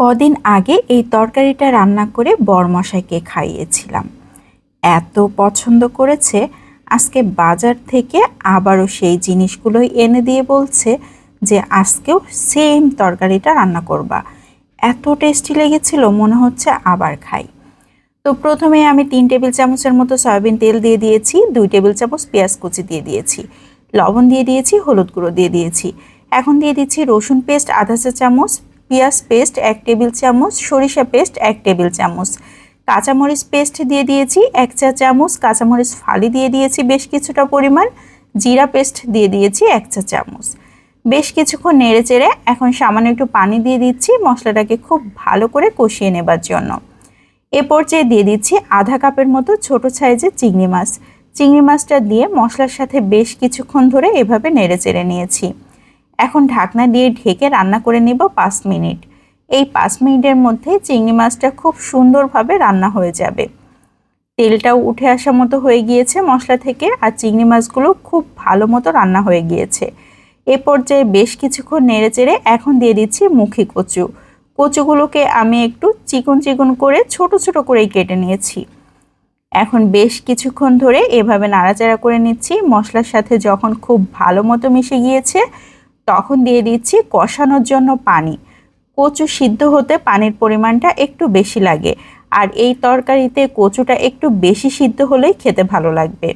কদিন আগে এই তরকারিটা রান্না করে বরমশাইকে খাইয়েছিলাম। এত পছন্দ করেছে, আজকে বাজার থেকে আবারও সেই জিনিসগুলোই এনে দিয়ে বলছে যে আজকেও সেম তরকারিটা রান্না করবা। এত টেস্টি লেগেছিল, মনে হচ্ছে আবার খাই। তো প্রথমে আমি তিন টেবিল চামচের মতো সয়াবিন তেল দিয়ে দিয়েছি, দুই টেবিল চামচ পেঁয়াজ কুচি দিয়ে দিয়েছি, লবণ দিয়ে দিয়েছি, হলুদ গুঁড়ো দিয়ে দিয়েছি। এখন দিয়ে দিচ্ছি রসুন পেস্ট আধা চা চামচ পেঁয়াজ পেস্ট এক টেবিল চামচ, সরিষা পেস্ট এক টেবিল চামচ। কাঁচামরিচ পেস্ট দিয়ে দিয়েছি এক চা চামচ, কাঁচামরিচ ফালি দিয়ে দিয়েছি বেশ কিছুটা পরিমাণ, জিরা পেস্ট দিয়ে দিয়েছি এক চা চামচ। বেশ কিছুক্ষণ নেড়ে চেড়ে এখন সামান্য একটু পানি দিয়ে দিচ্ছি মশলাটাকে খুব ভালো করে কষিয়ে নেবার জন্য। এ পর্যায়ে দিয়ে দিচ্ছি আধা কাপের মতো ছোট সাইজের চিংড়ি মাছ। চিংড়ি মাছটা দিয়ে মশলার সাথে বেশ কিছুক্ষণ ধরে এভাবে নেড়ে চেড়ে নিয়েছি। এখন ঢাকনা দিয়ে ঢেকে রান্না করে নেব পাঁচ মিনিট। এই পাঁচ মিনিটের মধ্যে চিংড়ি মাছটা খুব সুন্দরভাবে রান্না হয়ে যাবে। তেলটাও উঠে আসা মতো হয়ে গিয়েছে মশলা থেকে আর চিংড়ি মাছগুলো খুব ভালো মতো রান্না হয়ে গিয়েছে। এ পর্যায়ে বেশ কিছুক্ষণ নেড়ে চেড়ে এখন দিয়ে দিচ্ছি মুখি কচু। কচুগুলোকে আমি একটু চিকন চিকন করে ছোট ছোট করেই কেটে নিয়েছি। এখন বেশ কিছুক্ষণ ধরে এভাবে নাড়াচাড়া করে নিচ্ছি। মশলার সাথে যখন খুব ভালো মতো মিশে গিয়েছে তখন দিয়ে দিচ্ছি কষানোর জন্য পানি। কচু সিদ্ধ হতে পানির পরিমাণটা একটু বেশি লাগে। আর এই তরকারিতে কচুটা একটু বেশি সিদ্ধ হলেই খেতে ভালো লাগবে।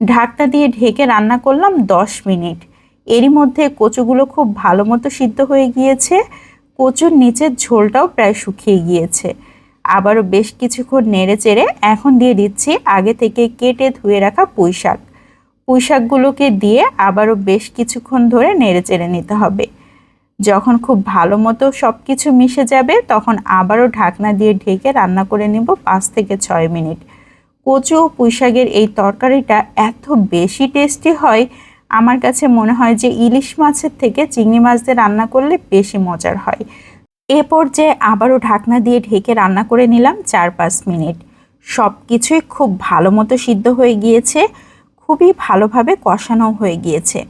ঢাকনা দিয়ে ঢেকে রান্না করলাম দশ মিনিট। এরই মধ্যে কচুগুলো খুব ভালো মতো সিদ্ধ হয়ে গিয়েছে। কচুর নিচের ঝোলটাও প্রায় শুকিয়ে গিয়েছে। আবারও বেশ কিছুক্ষণ নেড়ে চেড়ে এখন দিয়ে দিচ্ছি আগে থেকে কেটে ধুয়ে রাখা পুঁই শাক পুঁই শাকগুলোকে দিয়ে আবারও বেশ কিছুক্ষণ ধরে নেড়ে চেড়ে নিতে হবে। যখন খুব ভালো মতো সব কিছু মিশে যাবে, তখন আবারও ঢাকনা দিয়ে ঢেকে রান্না করে নেব পাঁচ থেকে ছয় মিনিট। কচু ও পুঁই শাকের এই তরকারিটা এত বেশি টেস্টি হয়, আমার কাছে মনে হয় যে ইলিশ মাছের থেকে চিংড়ি মাছ দিয়ে রান্না করলে বেশি মজার হয়। এ পর্যায়ে আবারও ঢাকনা দিয়ে ঢেকে রান্না করে নিলাম চার পাঁচ মিনিট। সব কিছুই খুব ভালো মতো সিদ্ধ হয়ে গিয়েছে। খুবই ভালোভাবে কষানো হয়ে গিয়েছে।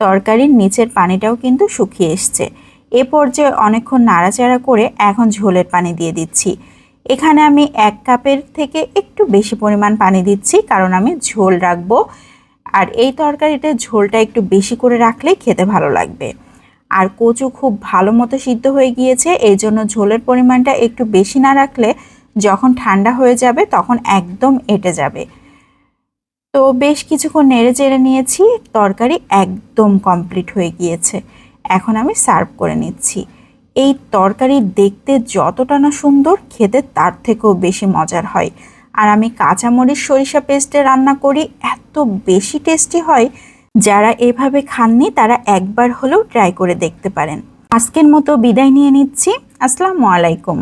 তরকারির নিচের পানিটাও কিন্তু শুকিয়ে এসছে। এ পর্যায়ে অনেকক্ষণ নাড়াচাড়া করে এখন ঝোলের পানি দিয়ে দিচ্ছি। এখানে আমি এক কাপের থেকে একটু বেশি পরিমাণ পানি দিচ্ছি, কারণ আমি ঝোল রাখব। আর এই তরকারিতে ঝোলটা একটু বেশি করে রাখলেই খেতে ভালো লাগবে। আর কচু খুব ভালো মতো সিদ্ধ হয়ে গিয়েছে, এই জন্য ঝোলের পরিমাণটা একটু বেশি না রাখলে যখন ঠান্ডা হয়ে যাবে তখন একদম এঁটে যাবে। তো বেশ কিছুক্ষণ নেড়ে চেড়ে নিয়েছি, তরকারি একদম কমপ্লিট হয়ে গিয়েছে। এখন আমি সার্ভ করে নিচ্ছি। এই তরকারি দেখতে যতটা না সুন্দর, খেতে তার থেকেও বেশি মজার হয়। আর আমি কাঁচামরিচ, সরিষা পেস্টে রান্না করি, এত বেশি টেস্টি হয়, যারা এভাবে খাননি তারা একবার হলেও ট্রাই করে দেখতে পারেন। আজকের মতো বিদায় নিয়ে নিচ্ছি। আসসালামু আলাইকুম।